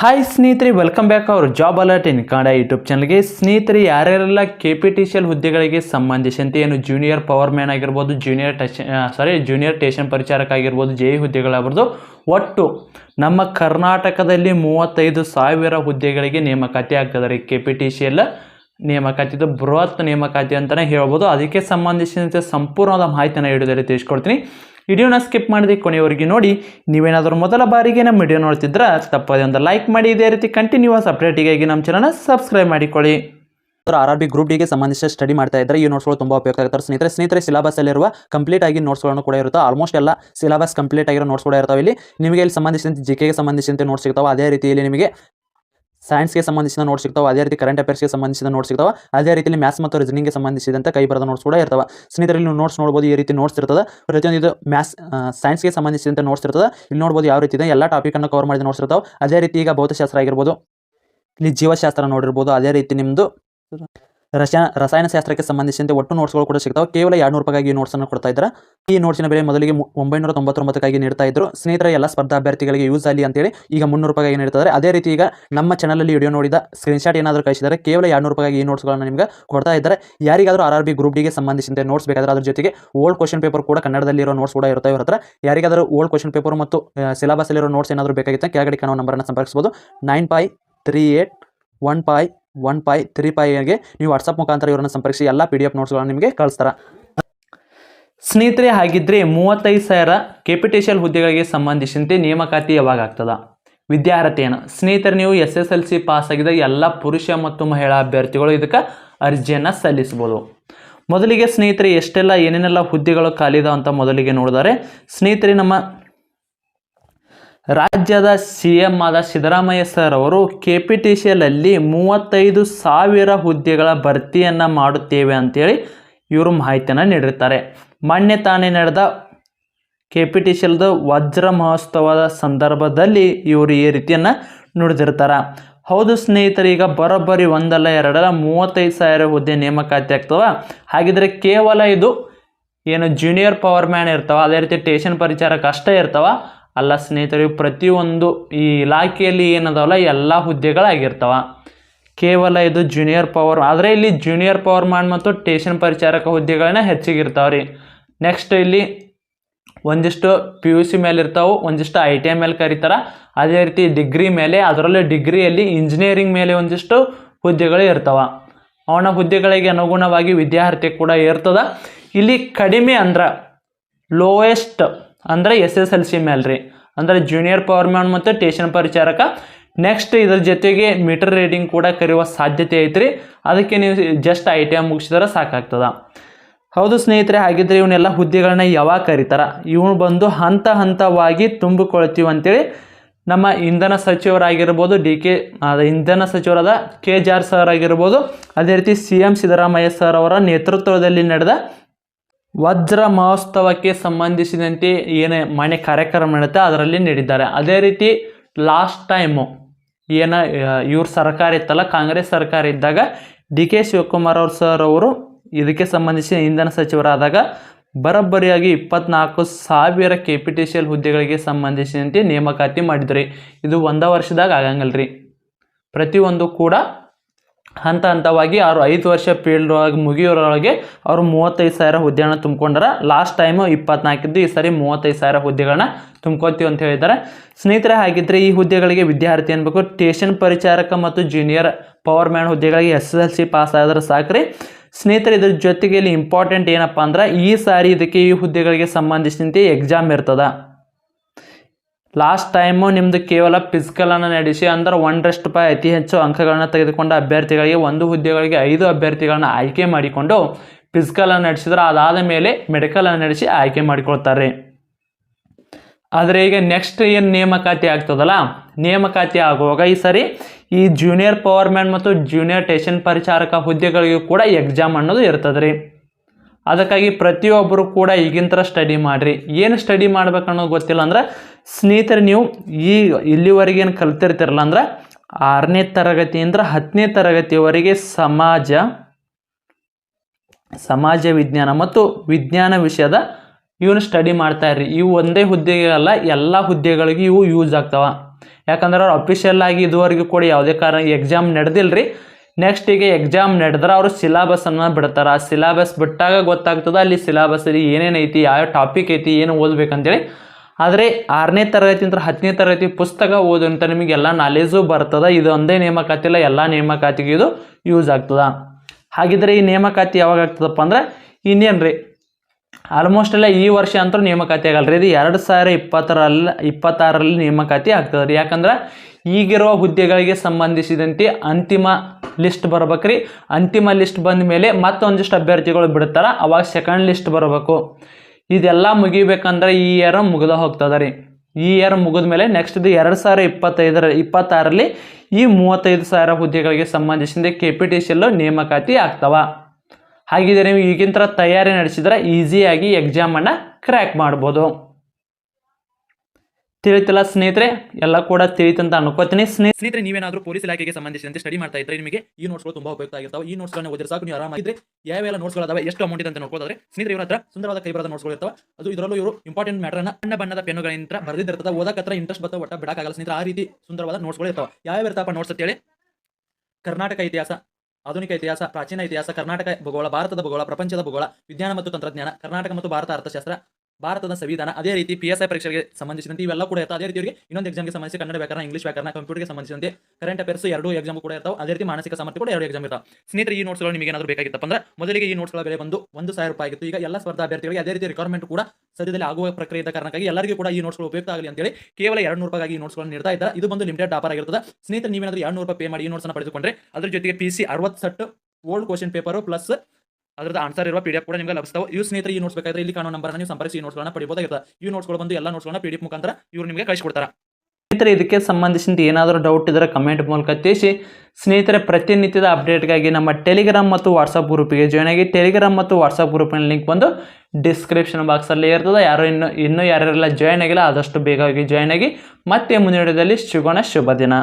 Hi ಸ್ನೇಹಿತರೆ welcome back ಅವರು job alert in Kannada YouTube ಚಾನಲ್ಗೆ ಸ್ನೇಹಿತರೆ, ಯಾರ್ಯಾರೆಲ್ಲ K P T C L ಹುದ್ದೆಗಳಿಗೆ ಸಂಬಂಧಿಸಿದಂತೆ ಏನು ಜೂನಿಯರ್ ಪವರ್ ಮ್ಯಾನ್ ಆಗಿರ್ಬೋದು junior touch sorry junior station ಪರಿಚಾರಕ ಆಗಿರ್ಬೋದು ಜೆ ಹುದ್ದೆಗಳಾಗಿರ್ಬೋದು, ಒಟ್ಟು ನಮ್ಮ ಕರ್ನಾಟಕದಲ್ಲಿ ಮೂವತ್ತೈದು ಸಾವಿರ ಹುದ್ದೆಗಳಿಗೆ ನೇಮಕಾತಿ ಆಗ್ತದೆ ರೀ K P T C L ನೇಮಕಾತಿ ಇದು ಬೃಹತ್ ನೇಮಕಾತಿ ಅಂತಲೇ ಹೇಳ್ಬೋದು. ಅದಕ್ಕೆ ಸಂಬಂಧಿಸಿದಂತೆ ಸಂಪೂರ್ಣವಾದ ಮಾಹಿತಿಯನ್ನು ಹಿಡಿದಲ್ಲಿ ತಿಳಿಸ್ಕೊಡ್ತೀನಿ. ವಿಡಿಯೋನ ಸ್ಕಿಪ್ ಮಾಡಿದೆ ಕೊನೆಯವರೆಗೆ ನೋಡಿ, ನೀವೇನಾದರೂ ಮೊದಲ ಬಾರಿಗೆ ನಮ್ಮ ವಿಡಿಯೋ ನೋಡ್ತಿದ್ರೆ, ತಪ್ಪದೇ ಒಂದು ಲೈಕ್ ಮಾಡಿ, ಇದೇ ರೀತಿ ಕಂಟಿನ್ಯೂಸ್ ಅಪ್ಡೇಟಿಗಾಗಿ ನಮ್ಮ ಚಾನಲ್ನ ಸಬ್ಸ್ಕ್ರೈಬ್ ಮಾಡಿಕೊಳ್ಳಿ. ಆರ್ ಆರ್ ಬಿ ಗ್ರೂಪ್ ಡಿಗೆ ಸಂಬಂಧಿಸಿದ ಸ್ಟಡಿ ಮಾಡ್ತಾ ಇದ್ದಾರೆ ಈ ನೋಟ್ಸ್ಗಳು ತುಂಬ ಉಪಯೋಗ ಆಗುತ್ತೆ ಸ್ನೇಹಿತರೆ ಸ್ನೇಹಿತರೆ ಸಿಲಬಸ್ ಅಲ್ಲಿರುವ ಕಂಪ್ಲೀಟ್ ಆಗಿ ನೋಟ್ಸ್ಗಳನ್ನು ಕೂಡ ಇರುತ್ತೆ. ಆಲ್ಮೋಸ್ಟ್ ಎಲ್ಲ ಸಿಲಬಸ್ ಕಂಪ್ಲೀಟ್ ಆಗಿರೋ ನೋಟ್ಸ್ ಕೂಡ ಇರ್ತಾವೆ. ಇಲ್ಲಿ ನಿಮಗೆ ಇಲ್ಲಿ ಸಂಬಂಧಿಸಿದಂತೆ ಜಿ ಕೆಗೆ ಸಂಬಂಧಿಸಿದಂತೆ ನೋಟ್ಸ್ ಸಿಗ್ತಾವೆ. ಅದೇ ರೀತಿಯಲ್ಲಿ ನಿಮಗೆ ಸೈನ್ಸ್ಗೆ ಸಂಬಂಧಿಸಿದ ನೋಟ್ಸ್ ಸಿಗ್ತಾವೆ, ಅದೇ ರೀತಿ ಕರೆಂಟ್ ಅಫೇರ್ಸ್ಗೆ ಸಂಬಂಧಿಸಿದ ನೋಟ್ಸ್ ಸಿಗ್ತಾವೆ, ಅದೇ ರೀತಿಯಲ್ಲಿ ಮ್ಯಾಥ್ಸ್ ಮತ್ತು ರೀಸನಿಂಗ್ಗೆ ಸಂಬಂಧಿಸಿದಂತೆ ಕೈ ಬರದ ನೋಟ್ಸ್ ಕೂಡ ಇರ್ತವೆ. ಸ್ನೇಹಿತರಲ್ಲಿ ನೀವು ನೋಟ್ಸ್ ನೋಡ್ಬೋದು, ಈ ರೀತಿ ನೋಟ್ಸ್ ಇರ್ತದೆ. ಪ್ರತಿಯೊಂದು ಇದು ಮ್ಯಾಥ್ಸ್ ಸೈನ್ಸ್ಗೆ ಸಂಬಂಧಿಸಿದಂತೆ ನೋಟ್ಸ್ ಇರ್ತದೆ. ಇಲ್ಲಿ ನೋಡ್ಬೋದು ಯಾವ ರೀತಿ ಇದೆ. ಎಲ್ಲ ಟಾಪಿಕನ್ನು ಕವರ್ ಮಾಡಿದ ನೋಟ್ಸ್ ಇರ್ತಾವೆ. ಅದೇ ರೀತಿ ಈಗ ಭೌತಶಾಸ್ತ್ರ ಆಗಿರ್ಬೋದು, ಇಲ್ಲಿ ಜೀವಶಾಸ್ತ್ರ ನೋಡಿರ್ಬೋದು. ಅದೇ ರೀತಿ ನಿಮ್ಮದು ರಸಾಯನ ರಸಾಯನಶಾಸ್ತ್ರಕ್ಕೆ ಸಂಬಂಧಿಸಿದಂತೆ ಒಟ್ಟು ನೋಟ್ಸ್ಗಳು ಕೂಡ ಸಿಗ್ತಾವೆ. ಕೇವಲ ಎರಡು ನೂರು ರೂಪಾಯಿಗೆ ಈ ನೋಟ್ಸನ್ನು ಕೊಡ್ತಾ ಇದ್ದಾರೆ. ಈ ನೋಟ್ಸಿನ ಬೆಲೆ ಮೊದಲಿಗೆ ಒಂಬೈನೂರ ತೊಂಬತ್ತೊಂಬತ್ತಕ್ಕಾಗಿ ನೀಡ್ತಾ ಇದ್ರು. ಸ್ನೇಹಿತರ, ಎಲ್ಲ ಸ್ಪರ್ಧಾ ಅಭ್ಯರ್ಥಿಗಳಿಗೆ ಯೂಸ್ ಆಗಲಿ ಅಂತೇಳಿ ಈಗ ಮುನ್ನೂರು ರೂಪಾಯಿಗೆ ನೀಡ್ತಾರೆ ಅದೇ ರೀತಿ ಈಗ ನಮ್ಮ ಚಾನಲಲ್ಲಿ ವಿಡಿಯೋ ನೋಡಿದ ಸ್ಕ್ರೀನ್ಶಾಟ್ ಏನಾದರೂ ಕಳಿಸಿದರೆ, ಕೇವಲ ಎರಡು ರೂಪಾಯಿಗೆ ಈ ನೋಟ್ಸ್ಗಳನ್ನು ನಿಮಗೆ ಕೊಡ್ತಾ ಇದ್ದಾರೆ. ಯಾರಿಗಾದರೂ ಆರ್ ಆರ್ ಬಿ ಗ್ರೂಪ್ ಡಿಗೆ ಸಂಬಂಧಿಸಿದಂತೆ ನೋಟ್ಸ್ ಬೇಕಾದ್ರೆ ಅದರ ಜೊತೆಗೆ ಓಲ್ಡ್ ಕ್ವಶನ್ ಪೇಪರ್ ಕೂಡ ಕನ್ನಡದಲ್ಲಿರೋ ನೋಟ್ಸ್ ಕೂಡ ಇರುತ್ತೆ ಇವರ ಹತ್ರ ಯಾರಿಗಾದರೂ ಓಲ್ಡ್ ಕ್ವಶನ್ ಪೇಪರ್ ಮತ್ತು ಸಿಲೆಬಸ್ಸಲ್ಲಿರೋ ನೋಟ್ಸ್ ಏನಾದರೂ ಬೇಕಾಗಿತ್ತು ಕೆಳಗಡೆ ಕಾಣುವ ನಂಬರನ್ನು ಸಂಪರ್ಕಿಸಬಹುದು. Nine five three eight one five one five three ಪೈಗೆ ನೀವು ವಾಟ್ಸಪ್ ಮುಖಾಂತರ ಇವರನ್ನು ಸಂಪರ್ಕಿಸಿ, ಎಲ್ಲ ಪಿ ಡಿ ಎಫ್ ನೋಟ್ಸ್ಗಳನ್ನು ನಿಮಗೆ ಕಳಿಸ್ತಾರೆ. ಸ್ನೇಹಿತರೆ ಹಾಗಿದ್ರೆ ಮೂವತ್ತೈದು ಸಾವಿರ ಕೆ ಪಿ ಟಿ ಹುದ್ದೆಗಳಿಗೆ ಸಂಬಂಧಿಸಿದಂತೆ ನೇಮಕಾತಿ ಯಾವಾಗ ಆಗ್ತದ ವಿದ್ಯಾರ್ಥಿಯನ್ನು ಸ್ನೇಹಿತರು, ನೀವು S S L C pass ಆಗಿದ್ದ ಎಲ್ಲ ಪುರುಷ ಮತ್ತು ಮಹಿಳಾ ಅಭ್ಯರ್ಥಿಗಳು ಇದಕ್ಕೆ ಅರ್ಜಿಯನ್ನು ಸಲ್ಲಿಸ್ಬೋದು ಮೊದಲಿಗೆ ಸ್ನೇಹಿತರೆ, ಎಷ್ಟೆಲ್ಲ ಏನೇನೆಲ್ಲ ಹುದ್ದೆಗಳು ಖಾಲಿದಾವ ಅಂತ ಮೊದಲಿಗೆ ನೋಡಿದರೆ, ಸ್ನೇಹಿತರೆ, ನಮ್ಮ ರಾಜ್ಯದ ಸಿ ಎಂ ಆದ ಸಿದ್ದರಾಮಯ್ಯ ಸರ್ ಅವರು ಕೆ ಪಿ ಟಿ ಸಿ ಅಲ್ಲಿ ಮೂವತ್ತೈದು ಸಾವಿರ ಹುದ್ದೆಗಳ ಭರ್ತಿಯನ್ನು ಮಾಡುತ್ತೇವೆ ಅಂತೇಳಿ ಇವರು ಮಾಹಿತಿಯನ್ನು ನೀಡಿರ್ತಾರೆ. ಮೊನ್ನೆ ತಾನೇ ನಡೆದ ಕೆ ಪಿ ಟಿ ಸಿ ವಜ್ರ ಮಹೋತ್ಸವದ ಸಂದರ್ಭದಲ್ಲಿ ಇವರು ಈ ರೀತಿಯನ್ನು ನುಡಿದಿರ್ತಾರೆ. ಹೌದು ಸ್ನೇಹಿತರೆ, ಈಗ ಬರೋಬ್ಬರಿ ಒಂದಲ್ಲ ಎರಡಲ್ಲ ಮೂವತ್ತೈದು ಸಾವಿರ ಹುದ್ದೆ ನೇಮಕಾತಿ ಆಗ್ತವ. ಹಾಗಿದ್ರೆ ಕೇವಲ ಇದು ಏನು ಜೂನಿಯರ್ ಪವರ್ ಮ್ಯಾನ್ ಇರ್ತಾವ, ಅದೇ ರೀತಿ ಟೇಷನ್ ಪರಿಚಾರಕ ಅಷ್ಟೇ ಇರ್ತಾವ. ಅಲ್ಲ ಸ್ನೇಹಿತರು ಪ್ರತಿಯೊಂದು ಈ ಇಲಾಖೆಯಲ್ಲಿ ಏನದಾವಲ್ಲ, ಎಲ್ಲ ಹುದ್ದೆಗಳಾಗಿರ್ತಾವ. ಕೇವಲ ಇದು ಜೂನಿಯರ್ ಪವರ್, ಆದರೆ ಇಲ್ಲಿ ಜೂನಿಯರ್ ಪವರ್ ಮ್ಯಾನ್ ಮತ್ತು ಟೇಷನ್ ಪರಿಚಾರಕ ಹುದ್ದೆಗಳನ್ನ ಹೆಚ್ಚಿಗೆ ಇರ್ತಾವೆ ರೀ ನೆಕ್ಸ್ಟ್ ಇಲ್ಲಿ ಒಂದಿಷ್ಟು ಪಿ ಯು ಸಿ ಮೇಲೆ ಇರ್ತಾವೆ ಒಂದಿಷ್ಟು ಐ ಟಿ ಐ ಮೇಲೆ ಕರೀತಾರೆ. ಅದೇ ರೀತಿ ಡಿಗ್ರಿ ಮೇಲೆ, ಅದರಲ್ಲೂ ಡಿಗ್ರಿಯಲ್ಲಿ ಇಂಜಿನಿಯರಿಂಗ್ ಮೇಲೆ ಒಂದಿಷ್ಟು ಹುದ್ದೆಗಳು ಇರ್ತಾವೆ. ಅವನ ಹುದ್ದೆಗಳಿಗೆ ಅನುಗುಣವಾಗಿ ವಿದ್ಯಾರ್ಥಿ ಕೂಡ ಇರ್ತದೆ. ಇಲ್ಲಿ ಕಡಿಮೆ ಅಂದ್ರೆ ಲೋಯೆಸ್ಟ್ ಅಂದರೆ ಎಸ್ ಎಸ್ ಎಲ್ ಸಿ ಮೇಲೆ ರೀ ಅಂದರೆ ಜೂನಿಯರ್ ಪವರ್ ಮ್ಯಾನ್ ಮತ್ತು ಟೇಷನ್ ಪರಿಚಾರಕ. ನೆಕ್ಸ್ಟ್ ಇದ್ರ ಜೊತೆಗೆ ಮೀಟರ್ ರೀಡಿಂಗ್ ಕೂಡ ಕರೆಯುವ ಸಾಧ್ಯತೆ ಐತ್ರಿ. ಅದಕ್ಕೆ ನೀವು ಜಸ್ಟ್ ಐ ಟಿ ಐ ಮುಗಿಸಿದ್ರೆ ಸಾಕಾಗ್ತದ. ಹೌದು ಸ್ನೇಹಿತರೆ, ಹಾಗಿದ್ರೆ ಇವನ್ನೆಲ್ಲ ಹುದ್ದೆಗಳನ್ನ ಯಾವಾಗ ಕರೀತಾರ? ಇವನು ಬಂದು ಹಂತ ಹಂತವಾಗಿ ತುಂಬಿಕೊಳ್ತೀವಿ ಅಂತೇಳಿ ನಮ್ಮ ಇಂಧನ ಸಚಿವರಾಗಿರ್ಬೋದು ಡಿ ಕೆ ಇಂಧನ ಸಚಿವರಾದ ಕೆ ಜೆ ಆರ್ ಸರ್ ಆಗಿರ್ಬೋದು ಅದೇ ರೀತಿ ಸಿ ಎಂ ಸಿದ್ದರಾಮಯ್ಯ ಸರ್ ಅವರ ನೇತೃತ್ವದಲ್ಲಿ ನಡೆದ ವಜ್ರ ಮಹೋತ್ಸವಕ್ಕೆ ಸಂಬಂಧಿಸಿದಂತೆ ಏನೇ ಮನೆ ಕಾರ್ಯಕ್ರಮ ನಡೆಯುತ್ತೆ ಅದರಲ್ಲಿ ನೀಡಿದ್ದಾರೆ. ಅದೇ ರೀತಿ ಲಾಸ್ಟ್ ಟೈಮು ಏನ ಇವ್ರ ಸರ್ಕಾರ ಇತ್ತಲ್ಲ, ಕಾಂಗ್ರೆಸ್ ಸರ್ಕಾರ ಇದ್ದಾಗ ಡಿ ಕೆ ಶಿವಕುಮಾರ್ ಅವ್ರ ಸರ್ ಅವರು ಇದಕ್ಕೆ ಸಂಬಂಧಿಸಿ ಇಂಧನ ಸಚಿವರಾದಾಗ ಬರೋಬ್ಬರಿಯಾಗಿ ಇಪ್ಪತ್ನಾಲ್ಕು ಸಾವಿರ K P T C L ಹುದ್ದೆಗಳಿಗೆ ಸಂಬಂಧಿಸಿದಂತೆ ನೇಮಕಾತಿ ಮಾಡಿದ್ರಿ. ಇದು ಒಂದ ವರ್ಷದಾಗ ಆಗಂಗಿಲ್ಲ ರೀ ಪ್ರತಿಯೊಂದು ಕೂಡ ಹಂತ ಹಂತವಾಗಿ ಅವರು ಐದು ವರ್ಷ ಪೀಲ್ಡ್ ಮುಗಿಯೋರೊಳಗೆ ಅವರು ಮೂವತ್ತೈದು ಸಾವಿರ ಹುದ್ದೆಗಳನ್ನ ತುಂಬ್ಕೊಂಡಾರ. ಲಾಸ್ಟ್ ಟೈಮು ಇಪ್ಪತ್ನಾಲ್ಕಿದ್ದು ಈ ಸರಿ ಮೂವತ್ತೈದು ಸಾವಿರ ಹುದ್ದೆಗಳನ್ನ ತುಂಬ್ಕೊತೀವಿ ಅಂತ ಹೇಳಿದ್ದಾರೆ. ಸ್ನೇಹಿತರೆ, ಹಾಗಿದ್ರೆ ಈ ಹುದ್ದೆಗಳಿಗೆ ವಿದ್ಯಾರ್ಥಿ ಅನ್ಬೇಕು ಟೇಷನ್ ಪರಿಚಾರಕ ಮತ್ತು ಜೂನಿಯರ್ ಪವರ್ ಮ್ಯಾನ್ ಹುದ್ದೆಗಳಿಗೆ S S L C pass ಆದ್ರೆ ಸಾಕ್ರಿ. ಸ್ನೇಹಿತರೆ, ಇದ್ರ ಜೊತೆಗೆ ಇಲ್ಲಿ ಇಂಪಾರ್ಟೆಂಟ್ ಏನಪ್ಪ ಅಂದ್ರೆ ಈ ಸಾರಿ ಇದಕ್ಕೆ ಈ ಹುದ್ದೆಗಳಿಗೆ ಸಂಬಂಧಿಸಿದಂತೆ ಎಕ್ಸಾಮ್ ಇರ್ತದ. ಲಾಸ್ಟ್ ಟೈಮು ನಿಮ್ಮದು ಕೇವಲ ಫಿಸಿಕಲನ್ನು ನಡೆಸಿ, ಅಂದ್ರೆ ಒಂದರಷ್ಟು ರೂಪಾಯಿ ಅತಿ ಹೆಚ್ಚು ಅಂಕಗಳನ್ನು ತೆಗೆದುಕೊಂಡ ಅಭ್ಯರ್ಥಿಗಳಿಗೆ ಒಂದು ಹುದ್ದೆಗಳಿಗೆ ಐದು ಅಭ್ಯರ್ಥಿಗಳನ್ನ ಆಯ್ಕೆ ಮಾಡಿಕೊಂಡು ಫಿಸಿಕಲನ್ನು ನಡೆಸಿದ್ರೆ, ಅದಾದ ಮೇಲೆ ಮೆಡಿಕಲನ್ನು ನಡೆಸಿ ಆಯ್ಕೆ ಮಾಡಿಕೊಳ್ತಾರೆ. ಆದರೆ ಈಗ ನೆಕ್ಸ್ಟ್ ಏನು ನೇಮಕಾತಿ ಆಗ್ತದಲ್ಲ? ನೇಮಕಾತಿ ಆಗುವಾಗ ಈ ಸರಿ ಈ ಜೂನಿಯರ್ ಪವರ್ ಮ್ಯಾನ್ ಮತ್ತು ಜೂನಿಯರ್ ಟೇಷನ್ ಪರಿಚಾರಕ ಹುದ್ದೆಗಳಿಗೂ ಕೂಡ ಎಕ್ಸಾಮ್ ಅನ್ನೋದು ಇರ್ತದೆ ರೀ ಅದಕ್ಕಾಗಿ ಪ್ರತಿಯೊಬ್ಬರು ಕೂಡ ಈಗಿನ ಸ್ಟಡಿ ಮಾಡಿರಿ. ಏನು ಸ್ಟಡಿ ಮಾಡ್ಬೇಕು ಅನ್ನೋದು ಗೊತ್ತಿಲ್ಲ ಅಂದ್ರೆ ಸ್ನೇಹಿತರೆ ನೀವು ಈ ಇಲ್ಲಿವರೆಗೆ ಏನು ಕಲ್ತಿರ್ತಿರಲ್ಲ ಅಂದ್ರೆ ಆರನೇ ತರಗತಿಯಿಂದ ಹತ್ತನೇ ತರಗತಿಯವರೆಗೆ ಸಮಾಜ ಸಮಾಜ ವಿಜ್ಞಾನ ಮತ್ತು ವಿಜ್ಞಾನ ವಿಷಯದ ಇವನು ಸ್ಟಡಿ ಮಾಡ್ತಾ ಇರ್ರಿ. ಇವು ಒಂದೇ ಹುದ್ದೆಗೆ ಅಲ್ಲ ಎಲ್ಲ ಹುದ್ದೆಗಳಿಗೆ ಇವು ಯೂಸ್ ಆಗ್ತಾವೆ. ಯಾಕಂದ್ರೆ ಅವ್ರು ಅಫಿಷಿಯಲ್ ಆಗಿ ಇದುವರೆಗೂ ಕೂಡ ಯಾವುದೇ ಕಾರಣ ಎಕ್ಸಾಮ್ ನಡೆದಿಲ್ಲ ರೀ ನೆಕ್ಸ್ಟ್ ಈಗ ಎಕ್ಸಾಮ್ ನಡೆದ್ರೆ ಅವರು ಸಿಲಾಬಸನ್ನು ಬಿಡ್ತಾರೆ. ಆ ಸಿಲಾಬಸ್ ಬಿಟ್ಟಾಗ ಗೊತ್ತಾಗ್ತದೆ, ಅಲ್ಲಿ ಸಿಲಾಬಸಲ್ಲಿ ಏನೇನು ಐತಿ, ಯಾವ ಟಾಪಿಕ್ ಐತಿ, ಏನು ಓದ್ಬೇಕಂತೇಳಿ. ಆದರೆ ಆರನೇ ತರಗತಿ ತರಗತಿಯಿಂದ ಹತ್ತನೇ ತರಗತಿ ಪುಸ್ತಕ ಓದಂತ ನಿಮಗೆಲ್ಲ ನಾಲೆಜು ಬರ್ತದೆ. ಇದು ಒಂದೇ ನೇಮಕಾತಿ ಇಲ್ಲ ಎಲ್ಲ ನೇಮಕಾತಿಗೆ ಇದು ಯೂಸ್ ಆಗ್ತದೆ. ಹಾಗಿದ್ರೆ ಈ ನೇಮಕಾತಿ ಯಾವಾಗ ಆಗ್ತದಪ್ಪ ಅಂದ್ರೆ ಇನ್ನೇನು ರೀ ಆಲ್ಮೋಸ್ಟ್ ಎಲ್ಲ ಈ ವರ್ಷ ಅಂತೂ ನೇಮಕಾತಿ ಆಗಲ್ಲ ರೀ ಇದು ಎರಡು ಸಾವಿರ ಇಪ್ಪತ್ತರಲ್ಲಿ ಇಪ್ಪತ್ತಾರರಲ್ಲಿ ನೇಮಕಾತಿ ಆಗ್ತದೆ ರೀ ಯಾಕಂದ್ರೆ ಈಗಿರುವ ಹುದ್ದೆಗಳಿಗೆ ಸಂಬಂಧಿಸಿದಂತೆ ಅಂತಿಮ ಲಿಸ್ಟ್ ಬರ್ಬೇಕ್ರಿ. ಅಂತಿಮ ಲಿಸ್ಟ್ ಬಂದ ಮೇಲೆ ಮತ್ತೊಂದಿಷ್ಟು ಅಭ್ಯರ್ಥಿಗಳು ಬಿಡ್ತಾರೆ. ಅವಾಗ ಸೆಕೆಂಡ್ ಲಿಸ್ಟ್ ಬರಬೇಕು. ಇದೆಲ್ಲ ಮುಗಿಬೇಕಂದ್ರೆ ಈ ಇಯರ್ ಮುಗಿದ ಹೋಗ್ತದೆ ರೀ ಈ ಇಯರ್ ಮುಗಿದ ಮೇಲೆ ನೆಕ್ಸ್ಟ್ ಇದು ಎರಡು ಸಾವಿರ ಇಪ್ಪತ್ತೈದರ ಇಪ್ಪತ್ತಾರರಲ್ಲಿ ಈ ಮೂವತ್ತೈದು ಸಾವಿರ ಹುದ್ದೆಗಳಿಗೆ ಸಂಬಂಧಿಸಿದ ಕೆ ಪಿ ಟಿ ಸಿಯಲ್ಲೂ ನೇಮಕಾತಿ ಆಗ್ತವ. ಹಾಗಿದ್ರೆ ನೀವು ಈಗಿನ ಥರ ತಯಾರಿ ನಡೆಸಿದ್ರೆ ಈಸಿಯಾಗಿ ಎಕ್ಸಾಮನ್ನು ಕ್ರ್ಯಾಕ್ ಮಾಡ್ಬೋದು. ತಿಳಿತಿಲ್ಲ ಸ್ನೇಹಿತರೆ, ಎಲ್ಲ ಕೂಡ ತಿಳಿತಂತ ಅನ್ಕೋತೀನಿ. ಸ್ನೇಹಿತರೆ, ನೀವೇನಾದ್ರೂ ಪೊಲೀಸ್ ಇಲಾಖೆಗೆ ಸಂಬಂಧಿಸಿದಂತೆ ಸ್ಟಡಿ ಮಾಡ್ತಾ ಇದ್ರೆ ನಿಮಗೆ ಈ ನೋಟ್ಸ್ಗಳು ತುಂಬಾ ಉಪಯುಕ್ತ ಆಗಿರ್ತಾವೆ. ಈ ನೋಟ್ಸ್ಗಳನ್ನ ಓದಿದ್ರೆ ಸಾಕು, ನೀವು ಆರಾಮಾಗಿದ್ರೆ ಯಾವೆಲ್ಲ ನೋಟ್ಸ್ಗಳು ಅದಾವೆ, ಎಷ್ಟು ಅಮೌಂಟ್ ಇದೆ ಅಂತ ನೋಡ್ಕೋದ್ರೆ ಸ್ನೇಹಿತರೆ, ಇವರ ಹತ್ರ ಸುಂದರವಾದ ಕೈಬರದ ನೋಟ್ಸ್ಗಳು ಇರ್ತಾವೆ. ಅದು ಇದರಲ್ಲೂ ಇವರು ಇಂಪಾರ್ಟೆಂಟ್ ಮ್ಯಾಟರ್ ಅನ್ನ ಬಣ್ಣ ಬಣ್ಣದ ಪೆನ್ನುಗಳಿಂದ ಬರೆದಿರ್ತದೆ ಓದಕತ್ರ ಇಂಟ್ರೆಸ್ಟ್ ಬರ್ತಾ ಒಟ್ಟ ಬಿಡಕ್ಕಾಗಲ್ಲ. ಸ್ನೇಹಿತರೆ, ಆ ರೀತಿ ಸುಂದರವಾದ ನೋಟ್ಸ್ಗಳು ಇರ್ತಾವೆ. ಯಾವ ಇರ್ತಾವ ನೋಟ್ಸ್ ಅಂತೇಳಿ? ಕರ್ನಾಟಕ ಇತಿಹಾಸ. ಆಧುನಿಕ ಇತಿಹಾಸ, ಪ್ರಾಚೀನ ಇತಿಹಾಸ, ಕರ್ನಾಟಕ ಭೂಗೋಳ, ಭಾರತದ ಭೂಗೋಳ, ಪ್ರಪಂಚದ ಭೂಗೋಳ, ವಿಜ್ಞಾನ ಮತ್ತು ತಂತ್ರಜ್ಞಾನ, ಕರ್ನಾಟಕ ಮತ್ತು ಭಾರತ ಅರ್ಥಶಾಸ್ತ್ರ ಭಾರತದ ಸಂವಿಧಾನ, ಅದೇ ರೀತಿ ಪಿ ಎಸ್ ಐ ಪರೀಕ್ಷೆಗೆ ಸಂಬಂಧಿಸಿದಂತೆ ಇವೆಲ್ಲ ಕೂಡ ಇರ್ತಾವೆ. ಅದೇ ರೀತಿ ಅವರಿಗೆ ಇನ್ನೊಂದು ಎಕ್ಸಾಮ್ಗೆ ಸಂಬಂಧಿಸಿ ಕನ್ನಡ ವ್ಯಾಕರಣ ಇಂಗ್ಲಿಷ್ ವ್ಯಾಕರಣ ಕಂಪ್ಯೂಟರ್ಗೆ ಸಂಬಂಧಿಸಿದಂತೆ ಕರೆಂಟ್ ಅಫೇರ್ಸ್ ಎರಡು ಎಕ್ಸಾಮ್ ಕೂಡ ಇರ್ತಾವೆ. ಅದೇ ರೀತಿ ಮಾನಸಿಕ ಸಾಮರ್ಥ್ಯ ಕೂಡ ಎರಡು ಎಕ್ಸಾಮ್ ಇರ್ತಾವೆ. ಸ್ನೇಹಿತರೆ, ಈ ನೋಟ್ಸ್ಗಳು ನಿಮಗೆ ಏನಾದರೂ ಬೇಕಾಗಿತ್ತಪ್ಪ ಅಂದ್ರೆ ಮೊದಲಿಗೆ ಈ ನೋಟ್ಸ್ಗಳ ಬೆಲೆ ಬಂದು ಒಂದು ಸಾವಿರ ರೂಪಾಯಿ ಆಗಿತ್ತು. ಈಗ ಎಲ್ಲ ಸ್ಪರ್ಧಾ ಅಭ್ಯರ್ಥಿಗಳಿಗೆ ಅದೇ ರೀತಿ ರಿಕ್ವೈರ್ಮೆಂಟ್ ಕೂಡ ಸದ್ಯದಲ್ಲಿ ಆಗುವ ಪ್ರಕ್ರಿಯೆ ಇದ್ದ ಕಾರಣಕ್ಕಾಗಿ ಎಲ್ಲರಿಗೂ ಕೂಡ ಈ ನೋಟ್ಸ್ಗಳು ಉಪಯುಕ್ತ ಆಗಲಿ ಅಂತೇಳಿ ಕೇವಲ ಎರಡು ರೂಪಾಯಿ ಈ ನೋಟ್ಸ್ಗಳನ್ನು ನೀಡ್ತಾ ಇದ್ದಾರೆ. ಇದು ಬಂದು ಲಿಮಿಟೆಡ್ ಆಫರ್ ಆಗಿರ್ತದೆ. ಸ್ನೇಹಿತರೆ, ನೀವೇನಾದ್ರೂ ಎರಡು ರೂಪಾಯಿ ಪೇ ಮಾಡಿ ಈ ನೋಟ್ಸ್ನ ಪಡೆದುಕೊಂಡ್ರೆ ಅದ್ರ ಜೊತೆಗೆ ಪಿ ಸಿ ಅರವತ್ತು set old question paper plus ಅದ್ರದ್ದು ಆನ್ಸರ್ ಇರುವ ಪಿ ಕೂಡ ನಿಮಗೆ ಲಭಿಸ್ತಾವೆ. ಇವು ಸ್ನೇಹಿತರೆ ಈ ನೋಟ್ಸ್ ಬೇಕಾದ್ರೆ ಇಲ್ಲಿ ಕಾಣೋ ನಂಬರ್ನ ನೀವು ಸಂಪರ್ಕಿಸಿ, ಈ ನೋಟ್ಸ್ಗಳನ್ನ ಪಡಿಬೋದಾಗಿರ್ತದೆ ಈ ನೋಟ್ಸ್ಗಳು ಬಂದು ಎಲ್ಲ ನೋಟ್ಸ್ಗಳನ್ನ ಪಿ ಡಿ ಎಫ್ ಮುಖಾಂತರ ಇವರು ನಿಮಗೆ ಕಳಿಸ್ಕೊಡ್ತಾರೆ. ಸ್ನೇಹಿತರೆ, ಇದಕ್ಕೆ ಸಂಬಂಧಿಸಿದ ಏನಾದರೂ ಡೌಟ್ ಇದ್ದರೆ ಕಮೆಂಟ್ ಮೂಲಕ ತಿಳಿಸಿ. ಸ್ನೇಹಿತರೆ, ಪ್ರತಿನಿತ್ಯದ ಅಪ್ಡೇಟ್ಗಾಗಿ ನಮ್ಮ ಟೆಲಿಗ್ರಾಮ್ ಮತ್ತು ವಾಟ್ಸಪ್ ಗ್ರೂಪಿಗೆ ಜಾಯ್ನ್ ಆಗಿ ಟೆಲಿಗ್ರಾಮ್ ಮತ್ತು ವಾಟ್ಸಪ್ ಗ್ರೂಪಿನ ಲಿಂಕ್ ಬಂದು ಡಿಸ್ಕ್ರಿಪ್ಷನ್ ಬಾಕ್ಸಲ್ಲಿ ಇರ್ತದೆ. ಯಾರು ಇನ್ನು, ಇನ್ನೂ ಯಾರ್ಯಾರೆಲ್ಲ ಜಾಯ್ನ್ ಆಗಿಲ್ಲ, ಆದಷ್ಟು ಬೇಗ ಹೋಗಿ ಜಾಯ್ನ್ ಆಗಿ ಮತ್ತೆ ಮುಂದಿನ ವಿಡಿಯೋದಲ್ಲಿ ಸಿಗೋಣ. ಶುಭ ದಿನ.